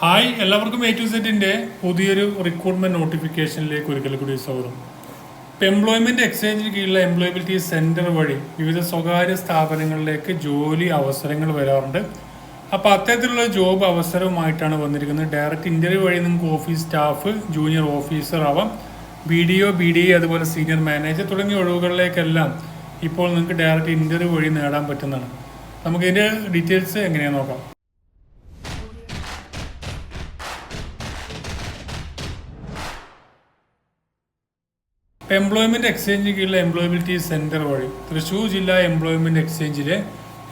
Hi എല്ലാവർക്കും A to സെറ്റിന്റെ പുതിയൊരു റിക്രൂട്ട്മെന്റ് നോട്ടിഫിക്കേഷനിലേക്ക് ഒരിക്കൽ കൂടി സ്വാഗതം. ഇപ്പം എംപ്ലോയ്മെന്റ് എക്സ്ചേഞ്ചിന് കീഴിലുള്ള എംപ്ലോയബിലിറ്റി സെന്റർ വഴി വിവിധ സ്വകാര്യ സ്ഥാപനങ്ങളിലേക്ക് ജോലി അവസരങ്ങൾ വരാറുണ്ട്. അപ്പോൾ അത്തരത്തിലുള്ള ജോബ് അവസരവുമായിട്ടാണ് വന്നിരിക്കുന്നത്. ഡയറക്റ്റ് ഇന്റർവ്യൂ വഴി നിങ്ങൾക്ക് ഓഫീസ് സ്റ്റാഫ് ജൂനിയർ ഓഫീസർ ആവാം. B D O B D A അതുപോലെ സീനിയർ മാനേജർ തുടങ്ങിയ ഒഴിവുകളിലേക്കെല്ലാം ഇപ്പോൾ നിങ്ങൾക്ക് ഡയറക്റ്റ് ഇന്റർവ്യൂ വഴി നേടാൻ പറ്റുന്നതാണ്. നമുക്കിതിന്റെ ഡീറ്റെയിൽസ് എങ്ങനെയാണെന്ന് നോക്കാം. എംപ്ലോയ്മെന്റ് എക്സ്ചേഞ്ച് കീഴിലെ എംപ്ലോയബിലിറ്റി സെന്റർ വഴി തൃശ്ശൂർ ജില്ലാ എംപ്ലോയ്മെന്റ് എക്സ്ചേഞ്ചിലെ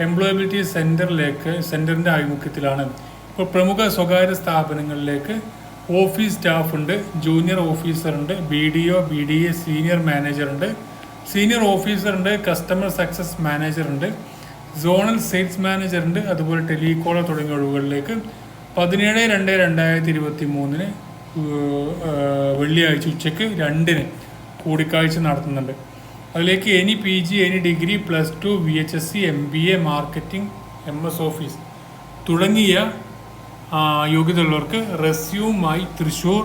എംപ്ലോയബിലിറ്റി സെന്ററിലേക്ക് സെന്ററിന്റെ ആഭിമുഖ്യത്തിലാണ് ഇപ്പോൾ പ്രമുഖ സ്വകാര്യ സ്ഥാപനങ്ങളിലേക്ക് ഓഫീസ് സ്റ്റാഫ് ഉണ്ട് ജൂനിയർ ഓഫീസർ ഉണ്ട് B D O B D A senior manager ഉണ്ട് സീനിയർ ഓഫീസർ ഉണ്ട് കസ്റ്റമർ സക്സസ് മാനേജർ ഉണ്ട് സോണൽ സെയിൽസ് മാനേജർ ഉണ്ട് അതുപോലെ ടെലികോളർ തുടങ്ങിയ ഒഴിവുകളിലേക്ക് പതിനേഴ് രണ്ട് രണ്ടായിരത്തി ഇരുപത്തി മൂന്നിന് വെള്ളിയാഴ്ച ഉച്ചയ്ക്ക് രണ്ടിന് കൂടിക്കാഴ്ച നടത്തുന്നുണ്ട്. അതിലേക്ക് any P G any degree plus two V H S C M B A marketing M S office തുടങ്ങിയ യോഗ്യത ഉള്ളവർക്ക് റെസ്യൂമായി തൃശ്ശൂർ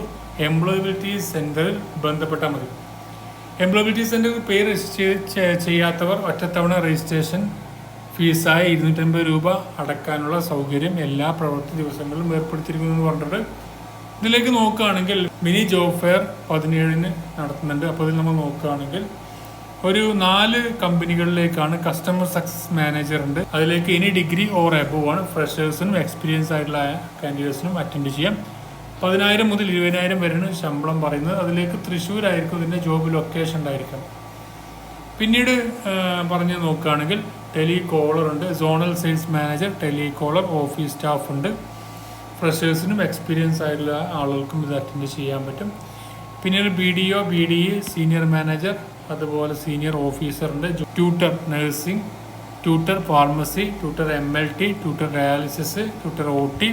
എംപ്ലോയബിലിറ്റി സെന്ററിൽ ബന്ധപ്പെട്ടാൽ മതി. എംപ്ലോയബിലിറ്റി സെന്ററിൽ പേര് രജിസ്റ്റർ ചെയ്യാത്തവർ ഒറ്റത്തവണ രജിസ്ട്രേഷൻ ഫീസായ ഇരുന്നൂറ്റമ്പത് രൂപ അടക്കാനുള്ള സൗകര്യം എല്ലാ പ്രവൃത്തി ദിവസങ്ങളിലും ഏർപ്പെടുത്തിയിരിക്കുന്നു എന്ന് പറഞ്ഞിട്ട് ഇതിലേക്ക് നോക്കുകയാണെങ്കിൽ മിനി ജോബ് ഫെയർ പതിനേഴിന് നടത്തുന്നുണ്ട്. അപ്പോൾ ഇതിൽ നമ്മൾ നോക്കുകയാണെങ്കിൽ ഒരു നാല് കമ്പനികളിലേക്കാണ് കസ്റ്റമർ സക്സസ് മാനേജർ ഉണ്ട്. അതിലേക്ക് ഇനി ഡിഗ്രി ഓർ എബോ ആണ്. ഫ്രഷേഴ്സിനും എക്സ്പീരിയൻസ് ആയിട്ടുള്ള കാൻഡിഡേറ്റ്സിനും അറ്റൻഡ് ചെയ്യാം. പതിനായിരം മുതൽ ഇരുപതിനായിരം വരെയാണ് ശമ്പളം പറയുന്നത്. അതിലേക്ക് തൃശ്ശൂരായിരിക്കും ഇതിന്റെ ജോബ് ലൊക്കേഷൻ ഉണ്ടായിരിക്കണം പിന്നീട് പറഞ്ഞ് നോക്കുകയാണെങ്കിൽ ടെലികോളർ ഉണ്ട്. Zonal sales manager telecaller office staff ഉണ്ട്. ഫ്രഷേഴ്സിനും എക്സ്പീരിയൻസ് ആയിട്ടുള്ള ആളുകൾക്കും ഇത് അറ്റൻഡ് ചെയ്യാൻ പറ്റും. പിന്നീട് B D O B D E senior manager അതുപോലെ senior ഓഫീസറിന്റെ tutor nursing tutor pharmacy tutor M L T tutor dialysis tutor O T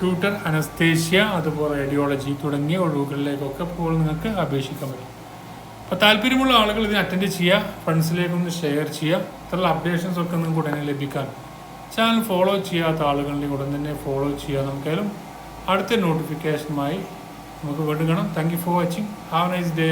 tutor anaesthesia അതുപോലെ റേഡിയോളജി തുടങ്ങിയ ഒഴിവുകളിലേക്കൊക്കെ ഇപ്പോൾ നിങ്ങൾക്ക് അപേക്ഷിക്കാൻ പറ്റും. അപ്പോൾ താല്പര്യമുള്ള ആളുകൾ ഇതിന് അറ്റൻഡ് ചെയ്യുക ഫ്രണ്ട്സിലേക്കൊന്ന് ഷെയർ ചെയ്യുക. ഇത്തരമുള്ള അപ്ഡേഷൻസ് ഒക്കെ നിങ്ങൾക്ക് ഉടനെ ലഭിക്കാൻ ചാനൽ ഫോളോ ചെയ്യാത്ത ആളുകളിൽ ഉടൻ തന്നെ ഫോളോ ചെയ്യുക നമുക്കായാലും അടുത്ത നോട്ടിഫിക്കേഷനുമായി നമുക്ക് വീണ്ടും thank you for watching have nice day